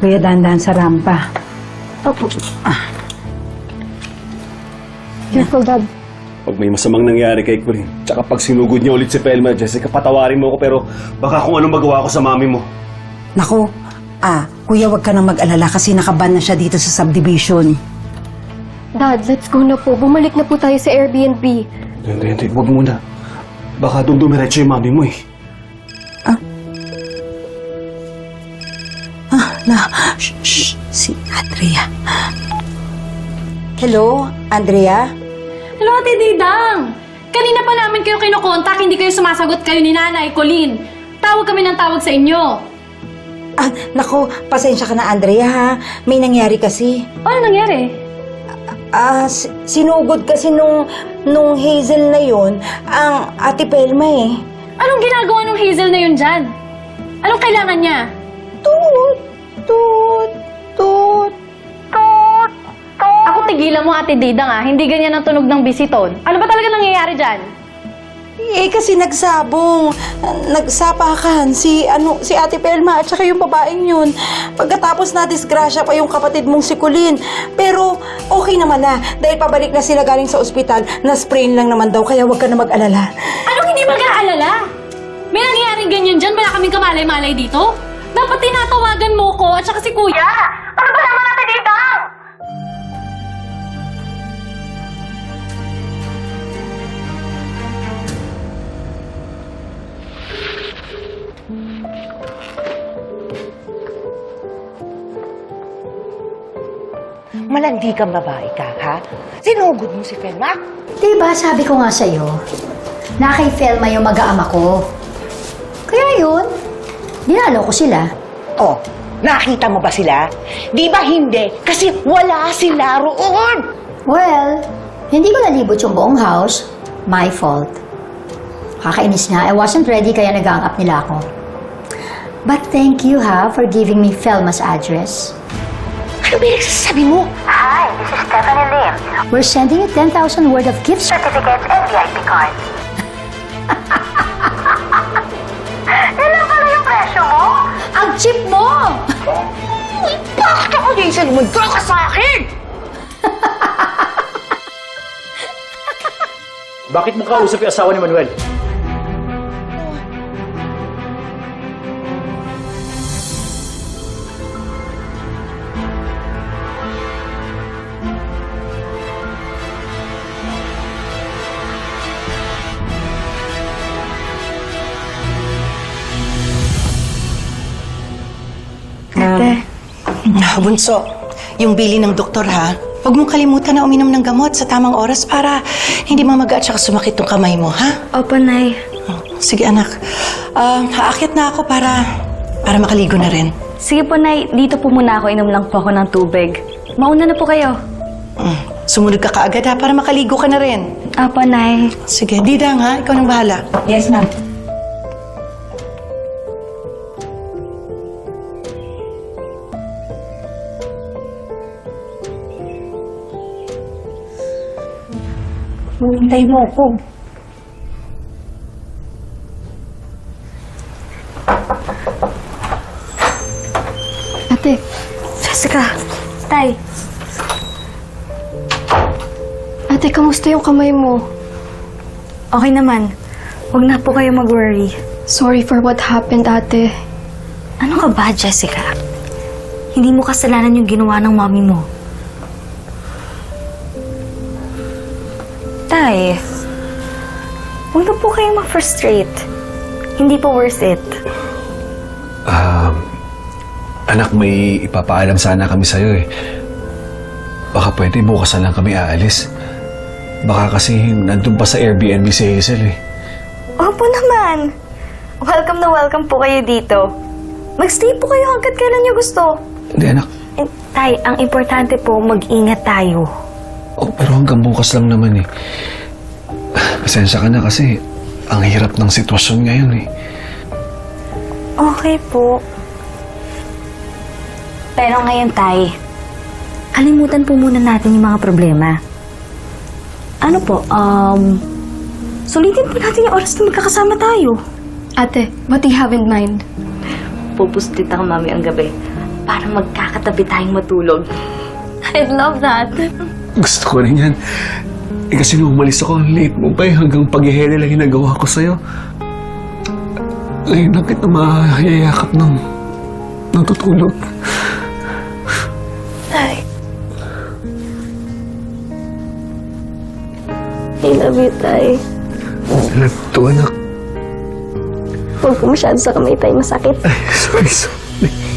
Kuya, dahan-dahan sa rampa. Opo. Careful, Dad. Pag may masamang nangyari kay Colleen, tsaka pag sinugod niya ulit si Pelma, Jessica, patawarin mo ako pero baka kung anong magawa ko sa mami mo. Nako, ah, kuya, wag ka nang mag-alala kasi nakaban na siya dito sa subdivision. Dad, let's go na po. Bumalik na po tayo sa Airbnb. Hindi, hindi, huwag muna. Baka doon dumiretso yung mami mo eh. Na, shh, shh, si Andrea. Hello, Andrea? Hello, Ate Didang! Kanina pa namin kayo kinokontak, hindi kayo sumasagot kayo ni Nanay, Colleen. Tawag kami ng tawag sa inyo. Ah, nako, pasensya ka na, Andrea, ha? May nangyari kasi. Ano nangyari? Ah, si- sinugod kasi nung, nung Hazel na yon ang Ate Pelma eh. Anong ginagawa ng Hazel na yun dyan? Anong kailangan niya? Tut, tut, tut. Ako tigilan mo, Ate Didang ah. Hindi ganyan ang tunog ng bisiton. Ano ba talaga nangyayari dyan? Eh, kasi nagsabong, nagsapakan si, ano, si Ate Pelma at saka yung babaeng yun. Pagkatapos na disgrasya pa yung kapatid mong si Colleen. Pero okay naman na dahil pabalik na sila galing sa ospital. Na-sprain lang naman daw kaya wag ka na mag-alala. Anong hindi mag-aalala? May nangyayaring ganyan dyan, wala kaming kamalay-malay dito? Dapat tinatawagan Kuya. Ano ba naman natin dito? Malandi kang babae ka, ha? Sinugod mo si Felma? Diba, sabi ko nga sa'yo, na kay Felma yung mag-aama ko. Kaya yun, dinalo ko sila. Oh, nakita mo ba sila? Di ba hindi? Kasi wala sila roon! Well, hindi ko nalibot yung buong house. My fault. Kakainis nga, I wasn't ready kaya nag-gang up nila ako. But thank you ha for giving me Felma's address. Ano ba yung nagsasabi mo? Hi, this is Stephanie Lim. We're sending you 10,000 worth of gifts. Certificates and VIP cards. Ang cheap mo! Bakit ako Jason mo? ka sa akin! Bakit mo kausap yung asawa ni Manuel? Bunso, yung bili ng doktor ha, huwag mong kalimutan na uminom ng gamot sa tamang oras para hindi mamaga at saka sumakit tong kamay mo, ha? Opo, Nay. Oh, Sige anak, Ah, haakit na ako para, para makaligo na rin. Sige po, Nay. Dito po muna ako. Inom lang po ako ng tubig. Mauna na po kayo. Mm, Sumunod ka kaagad ha, para makaligo ka na rin. Opo, Nay. Sige, Didang ha, ikaw nang bahala. Yes, ma'am. Hintay mo ako. Ate. Jessica. Tay. Ate, kamusta yung kamay mo? Okay naman. Huwag na po kayo mag-worry. Sorry for what happened, ate. Ano ka ba, Jessica? Hindi mo kasalanan yung ginawa ng mami mo. Tay, huwag na po kayong ma-frustrate. Hindi po worth it. Um, anak, may ipapaalam sana kami sa'yo eh. Baka pwede bukas na lang kami aalis. Baka kasi nandun pa sa Airbnb si Hazel eh. Opo naman. Welcome na welcome po kayo dito. Magstay po kayo hanggat kailan niyo gusto. Hindi anak, Eh, tay, ang importante po, mag-ingat tayo. oh, pero hanggang bukas lang naman eh. Pasensya ka na kasi ang hirap ng sitwasyon ngayon eh. Okay po. Pero ngayon, Tay, kalimutan po muna natin yung mga problema. Ano po, um, sulitin po natin yung oras na magkakasama tayo. Ate, what do you have in mind? Pupustitan ka mami ang gabi para magkakatabi tayong matulog. I'd love that. Gusto ko rin yan. Eh kasi nung umalis ako, ang late mo pa eh. Hanggang paghihele lang yung nagawa ko sa'yo. Ngayon lang kita mahayayakap ng natutulog. I love you, Tay. Alam to, anak. Huwag ko masyado sa kamay, Tay. Masakit. Ay, sorry, sorry.